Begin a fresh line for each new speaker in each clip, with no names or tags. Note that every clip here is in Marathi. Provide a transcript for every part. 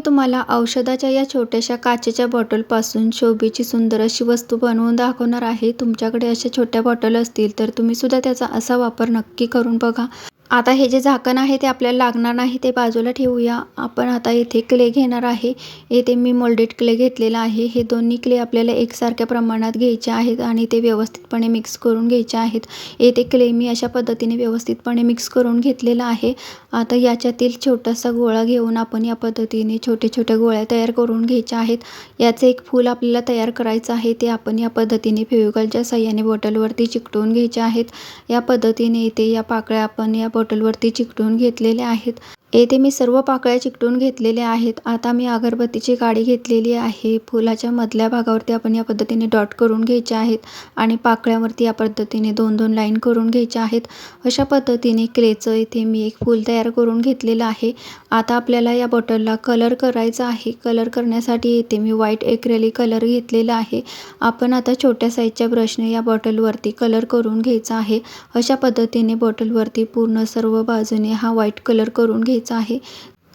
मी तुम्हाला औषधाच्या या छोट्याशा काचेच्या बॉटलपासून शोभेची सुंदर अशी वस्तू बनवून दाखवणार आहे. तुमच्याकडे अशा छोट्या बॉटल असतील तर तुम्ही सुद्धा त्याचा असा वापर नक्की करून बघा. आता हे जे झाकण आहे ते आपल्याला लागणार नाही ते बाजूला ठेवूया. आपण आता येथे क्ले घेणार आहे. येथे मी मोल्डेड क्ले घेतलेला आहे. हे दोन्ही क्ले आपल्याला एकसारख्या प्रमाणात घ्यायचे आहेत आणि ते व्यवस्थितपणे मिक्स करून घ्यायचे आहेत. येथे क्ले मी अशा पद्धतीने व्यवस्थितपणे मिक्स करून घेतलेला आहे. आता याच्यातील छोटासा गोळा घेऊन आपण या पद्धतीने छोटे छोटे गोळ्या तयार करून घ्यायच्या आहेत. याचे एक फूल आपल्याला तयार करायचं आहे. ते आपण या पद्धतीने फेविकॉलच्या सहाय्याने बॉटलवरती चिकटवून घ्यायचे आहेत. या पद्धतीने इथे या पाकळ्या आपण या बॉटलवरती चिकटवून घेतलेले आहेत. येथे मी सर्व पाकळ्या चिकटून घेतलेल्या आहेत. आता मी अगरबत्तीची काडी घेतलेली आहे. फुलाच्या मधल्या भागावरती आपण या पद्धतीने डॉट करून घ्यायचे आहेत आणि पाकळ्यावरती या पद्धतीने दोन दोन लाईन करून घ्यायच्या आहेत. अशा पद्धतीने क्लेचं इथे मी एक फूल तयार करून घेतलेलं आहे. आता आपल्याला या बॉटलला कलर करायचा आहे. कलर करण्यासाठी इथे मी व्हाईट एक्रेली कलर घेतलेला आहे. आपण आता छोट्या साईजच्या ब्रशने या बॉटलवरती कलर करून घ्यायचा आहे. अशा पद्धतीने बॉटलवरती पूर्ण सर्व बाजूने हा व्हाईट कलर करून घ्यायचा आहे.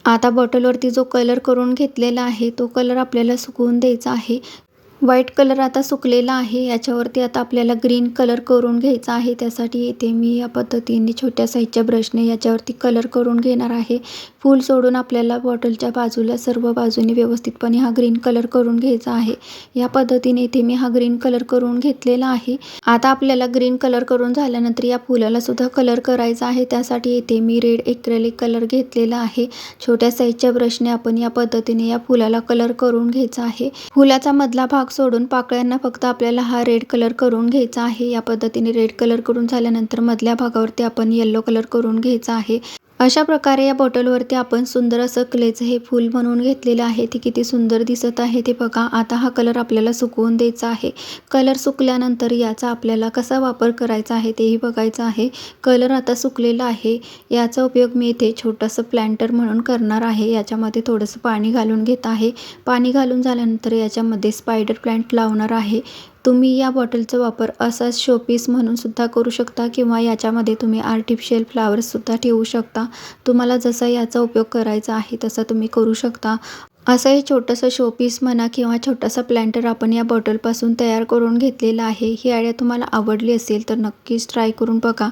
आता बॉटलवरती जो कलर करून घेतलेला आहे तो कलर आपल्याला सुकवून द्यायचा आहे. व्हाईट कलर आता सुकलेला आहे याच्यावरती आता आपल्याला ग्रीन कलर करून घ्यायचा आहे. त्यासाठी येथे मी या पद्धतीने छोट्या साईजच्या ब्रशने याच्यावरती कलर करून घेणार आहे. फूल सोडून आपल्याला बॉटलच्या बाजूला सर्व बाजूने व्यवस्थितपणे हा ग्रीन कलर करून घ्यायचा आहे. या पद्धतीने इथे मी हा ग्रीन कलर करून घेतलेला आहे. आता आपल्याला ग्रीन कलर करून झाल्यानंतर या फुलाला सुद्धा कलर करायचा आहे. त्यासाठी इथे मी रेड एक्रेलिक कलर घेतलेला आहे. छोट्या साईजच्या ब्रशने आपण या पद्धतीने या फुलाला कलर करून घ्यायचा आहे. फुलाचा मधला भाग सोडून पाकळ्यांना फक्त आपल्याला हा रेड कलर करून घ्यायचा आहे. या पद्धतीने रेड कलर करून झाल्यानंतर मधल्या भागावरती आपण येल्लो कलर करून घ्यायचा आहे. अशा प्रकारे या बॉटलवरती आपण सुंदर असं क्लेचं हे फूल बनवून घेतलेलं आहे. ते किती सुंदर दिसत आहे ते बघा. आता हा कलर आपल्याला सुकवून द्यायचा आहे. कलर सुकल्यानंतर याचा आपल्याला कसा वापर करायचा आहे तेही बघायचं आहे. कलर आता सुकलेला आहे. याचा उपयोग मी इथे छोटंसं प्लॅन्टर म्हणून करणार आहे. याच्यामध्ये थोडंसं पाणी घालून घेत आहे. पाणी घालून झाल्यानंतर याच्यामध्ये स्पायडर प्लॅन्ट लावणार आहे. तुम्ही या बॉटलचा वापर असाच शोपीस म्हणून सुद्धा करू शकता किंवा याच्यामध्ये तुम्ही आर्टिफिशियल फ्लावर्ससुद्धा ठेवू शकता. तुम्हाला जसा याचा उपयोग करायचा आहे तसा तुम्ही करू शकता. असं हे छोटंसं शोपीस म्हणा किंवा छोटासा प्लॅन्टर आपण या बॉटलपासून तयार करून घेतलेला आहे. ही आयडिया तुम्हाला आवडली असेल तर नक्कीच ट्राय करून बघा.